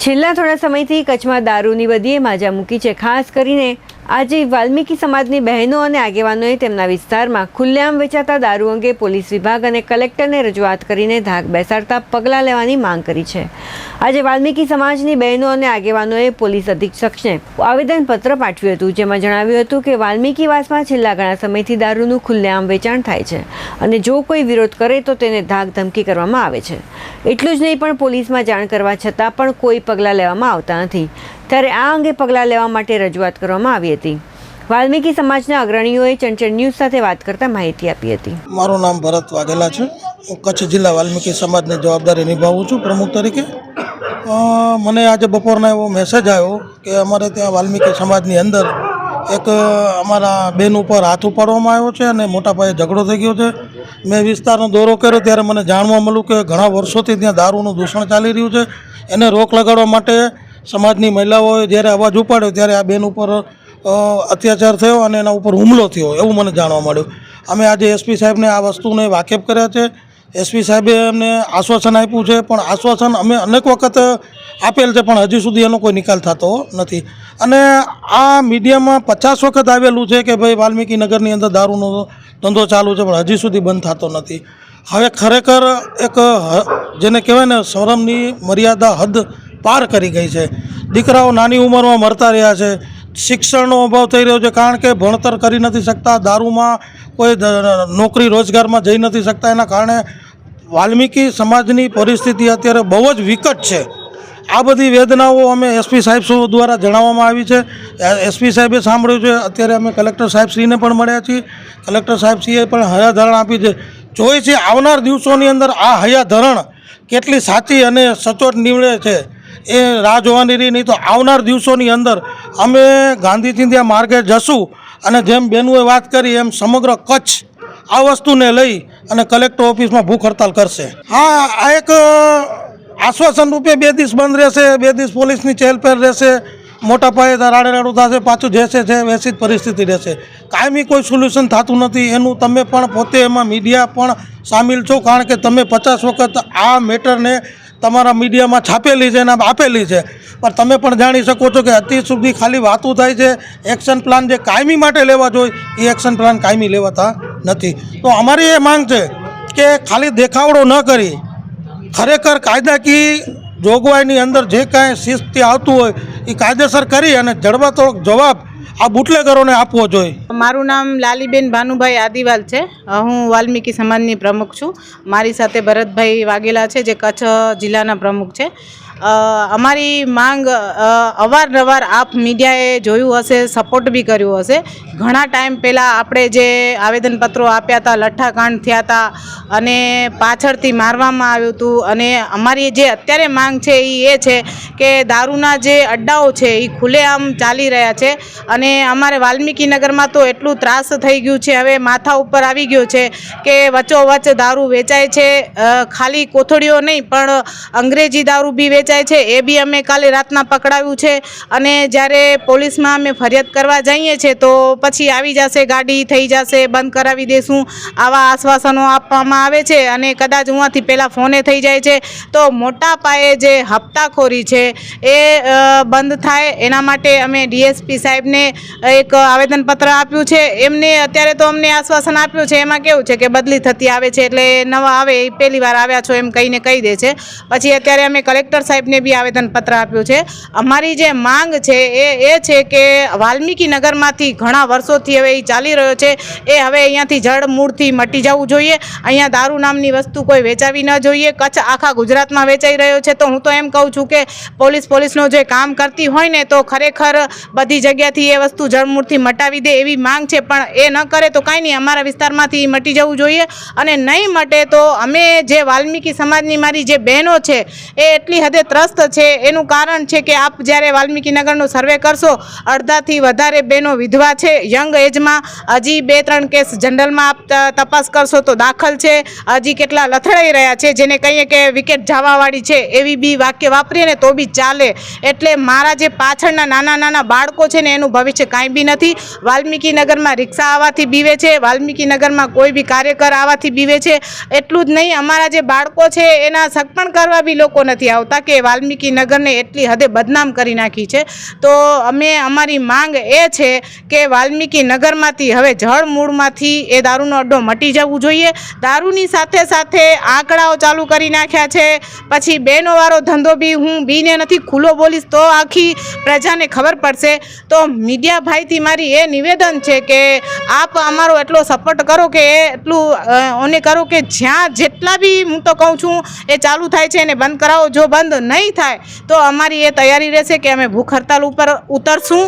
છેલ્લા થોડા સમયથી કચ્છમાં દારૂની વધીએ માજા મૂકી છે ખાસ કરીને આજે વાલ્મીકી સમાજની બહેનો અને આગેવાનોએ તેમના વિસ્તારમાં ખુલ્લેઆમ વેચાતા દારૂ અંગે પોલીસ વિભાગ અને કલેક્ટરને રજૂઆત કરીને ધાક બેસાડતા પગલાં લેવાની માંગ કરી છે. આજે વાલ્મીકી સમાજની બહેનો અને આગેવાનોએ પોલીસ અધિક્ષકને આવેદનપત્ર પાઠવ્યું હતું, જેમાં જણાવ્યું હતું કે વાલ્મીકીવાસમાં છેલ્લા ઘણા સમયથી દારૂનું ખુલ્લેઆમ વેચાણ થાય છે અને જો કોઈ વિરોધ કરે તો તેને ધાક ધમકી કરવામાં આવે છે. એટલું જ નહીં પણ પોલીસમાં જાણ કરવા છતાં પણ કોઈ પગલાં લેવામાં આવતા નથી. ત્યારે આ અંગે પગલાં લેવા માટે રજૂઆત કરવામાં આવી હતી. વાલ્મીકી સમાજના અગ્રણીઓએ ચંચળ ન્યૂઝ સાથે વાત કરતા માહિતી આપી હતી. મારું નામ ભરત વાઘેલા છે. હું કચ્છ જિલ્લા વાલ્મીકી સમાજની જવાબદારી નિભાવું છું પ્રમુખ તરીકે. મને આજે બપોરના એવો મેસેજ આવ્યો કે અમારે ત્યાં વાલ્મીકી સમાજની અંદર એક અમારા બેન ઉપર હાથ ઉપાડવામાં આવ્યો છે અને મોટા પાયે ઝઘડો થઈ ગયો છે. મેં વિસ્તારનો દોરો કર્યો ત્યારે મને જાણવા મળ્યું કે ઘણા વર્ષોથી ત્યાં દારૂનું દૂષણ ચાલી રહ્યું છે. એને રોક લગાડવા માટે સમાજની મહિલાઓએ જ્યારે અવાજ ઉપાડ્યો ત્યારે આ બેન ઉપર અત્યાચાર થયો અને એના ઉપર હુમલો થયો એવું મને જાણવા મળ્યું. અમે આજે એસપી સાહેબને આ વસ્તુને વાકેફ કર્યા છે. એસપી સાહેબે અમને આશ્વાસન આપ્યું છે, પણ આશ્વાસન અમે અનેક વખત આપેલ છે, પણ હજી સુધી એનો કોઈ નિકાલ થતો નથી. અને આ મીડિયામાં પચાસ વખત આવેલું છે કે ભાઈ વાલ્મીકી નગરની અંદર દારૂનો ધંધો ચાલુ છે, પણ હજી સુધી બંધ થતો નથી. હવે ખરેખર એક જેને કહેવાય ને, શરમની મર્યાદા હદ પાર કરી ગઈ છે. દીકરાઓ નાની ઉંમરમાં મરતા રહ્યા છે. શિક્ષણનો અભાવ થઈ રહ્યો છે કારણ કે ભણતર કરી નથી શકતા, દારૂમાં કોઈ નોકરી રોજગારમાં જઈ નથી શકતા. એના કારણે વાલ્મીકી સમાજની પરિસ્થિતિ અત્યારે બહુ જ વિકટ છે. આ બધી વેદનાઓ અમે એસપી સાહેબ દ્વારા જણાવવામાં આવી છે. એસપી સાહેબે સાંભળ્યું છે. અત્યારે અમે કલેક્ટર સાહેબશ્રીને પણ મળ્યા છીએ. કલેક્ટર સાહેબશ્રીએ પણ હયાધરણ આપી છે. જોઈ છે આવનાર દિવસોની અંદર આ હયાધરણ કેટલી સાચી અને સચોટ નીવડે છે. એ રાહ જોવાની રહી નહીં તો આવનાર દિવસોની અંદર અમે ગાંધી ચિંધ્યા માર્ગે જશું અને જેમ બેનુએ વાત કરી એમ સમગ્ર કચ્છ આ વસ્તુને લઈ અને કલેક્ટર ઓફિસમાં ભૂખ હડતાલ કરશે. હા, આ એક આશ્વાસન રૂપે બે દિવસ બંધ રહેશે, બે દિવસ પોલીસની ચહેલપહેલ રહેશે, મોટા પાયે રાડે રાડું થશે, પાછું જે છે વેસી જ પરિસ્થિતિ રહેશે. કાયમી કોઈ સોલ્યુશન થતું નથી, એનું તમે પણ પોતે એમાં મીડિયા પણ સામેલ છો, કારણ કે તમે પચાસ વખત આ મેટરને તમારા મીડિયામાં છાપેલી છે અને આપેલી છે. પણ તમે પણ જાણી શકો છો કે અત્યાર સુધી ખાલી વાતો થાય છે એક્શન પ્લાન જે કાયમી માટે લેવા જોઈએ, એ એક્શન પ્લાન કાયમી લેવાતા નથી. તો અમારી એ માંગ છે કે ખાલી દેખાવડો ન કરી. ખરેખર કાયદાકીય જોગવાઈની અંદર જે કાંઈ શિસ્તથી આવતું હોય, એ કાયદેસર કરી અને જડબાતો જવાબ આ બુટલેગરોને આપવો જોઈએ. મારું નામ લાલીબેન ભાનુભાઈ આદિવાલ છે. હું વાલ્મીકી સમાજની પ્રમુખ છું. મારી સાથે ભરતભાઈ વાઘેલા છે, જે કચ્છ જિલ્લાના પ્રમુખ છે. અમારી માંગ અવારનવાર આપ મીડિયાએ જોયું હશે સપોર્ટ બી કર્યું હશે. ઘણા ટાઈમ પહેલાં આપણે જે આવેદનપત્રો આપ્યા હતા, લઠ્ઠાકાંડ થયા હતા, અને પાછળથી મારવામાં આવ્યું હતું, અને અમારી જે અત્યારે માંગ છે એ એ છે કે દારૂના જે અડ્ડાઓ છે એ ખુલ્લેઆમ ચાલી રહ્યા છે, અને અમારે વાલ્મીકીનગરમાં તો એટલું ત્રાસ થઈ ગયું છે, હવે માથા ઉપર આવી ગયું છે કે વચ્ચોવચ્ચ દારૂ વેચાય છે ખાલી કોથળીઓ નહીં, પણ અંગ્રેજી દારૂ બી વેચાય છે, એ બી અમે કાલે રાતના પકડાવ્યું છે. અને જ્યારે પોલીસમાં અમે ફરિયાદ કરવા જઈએ છીએ, તો પછી આવી જશે, ગાડી થઈ જશે, બંધ કરાવી દેશું, આવા આશ્વાસનો આપવામાં આવે છે. અને કદાચ હુંથી પહેલાં ફોને થઈ જાય છે. તો મોટા પાયે જે હપ્તાખોરી છે, એ બંધ થાય. એના માટે અમે ડીએસપી સાહેબને એક આવેદનપત્ર આપ્યું છે. એમને અત્યારે તો અમને આશ્વાસન આપ્યું છે. એમાં કેવું છે કે બદલી થતી આવે છે, એટલે નવા આવે, એ પહેલી વાર આવ્યા છો એમ કહીને કહી દે છે. પછી અત્યારે અમે કલેક્ટર સાહેબને બી આવેદનપત્ર આપ્યું છે. અમારી જે માંગ છે એ એ છે કે વાલ્મીકી નગરમાંથી ઘણા વર્ષોથી હવે એ ચાલી રહ્યો છે. એ હવે અહીંયાથી જળ મૂળથી મટી જવું જોઈએ. અહીંયા દારૂ નામની વસ્તુ કોઈ વેચાવી ન જોઈએ. કચ્છ આખા ગુજરાતમાં વેચાઈ રહ્યો છે. તો હું તો એમ કહું છું કે પોલીસ પોલીસનું જે કામ કરતી હોય ને તો ખરેખર બધી જગ્યાથી એ વસ્તુ જળમૂળથી મટાવી દે એવી માંગ છે. પણ એ ન કરે તો કાંઈ નહીં. અમારા વિસ્તારમાંથી મટી જવું જોઈએ. અને નહીં મટે તો અમે જે વાલ્મીકી સમાજની મારી જે બહેનો છે, એ એટલી હદે ત્રસ્ત છે. એનું કારણ છે કે આપ જ્યારે વાલ્મીકીનગરનો સર્વે કરશો, અડધાથી વધારે બહેનો વિધવા છે. યંગ એજમાં હજી બે ત્રણ કેસ જનરલમાં આપ તપાસ કરશો તો દાખલ છે. હજી કેટલા લથડાઈ રહ્યા છે, જેને કહીએ કે વિકેટ જવાવાળી છે. એવી બી વાક્ય વાપરીએ ને તો બી ચાલે. એટલે મારા જે પાછળના નાના નાના બાળકો છે ને એનું ભવિષ્ય કાંઈ બી નથી. વાલ્મીકી નગરમાં રિક્ષા આવવાથી બીવે છે. વાલ્મીકીનગરમાં કોઈ બી કાર્યકર આવવાથી બીવે છે. એટલું જ નહીં, અમારા જે બાળકો છે, એના સગપણ કરવા બી લોકો નથી આવતા. કે વાલ્મીકી નગરને એટલી હદે બદનામ કરી નાખી છે. તો અમે, અમારી માંગ એ છે કે વાલ્મીકી નગરમાંથી હવે જળ મૂળમાંથી એ દારૂનો અડ્ડો મટી જવું જોઈએ. દારૂની સાથે સાથે આંકડાઓ ચાલુ કરી નાખ્યા છે. પછી બેનોવાળો ધંધો બી, હું બીને નથી ખુલ્લો બોલીશ તો આખી પ્રજાને ખબર પડશે. તો મીડિયા ભાઈથી મારી એ નિવેદન છે કે આપ અમારો એટલો સપોર્ટ કરો કે એટલું ઓને કરો કે જ્યાં જેટલા બી, હું તો કહું છું, એ ચાલુ થાય છે એને બંધ કરાવો. જો બંધ નહીં થાય તો અમારી એ તૈયારી રહેશે કે અમે ભૂખ હડતાલ ઉપર ઉતરશું.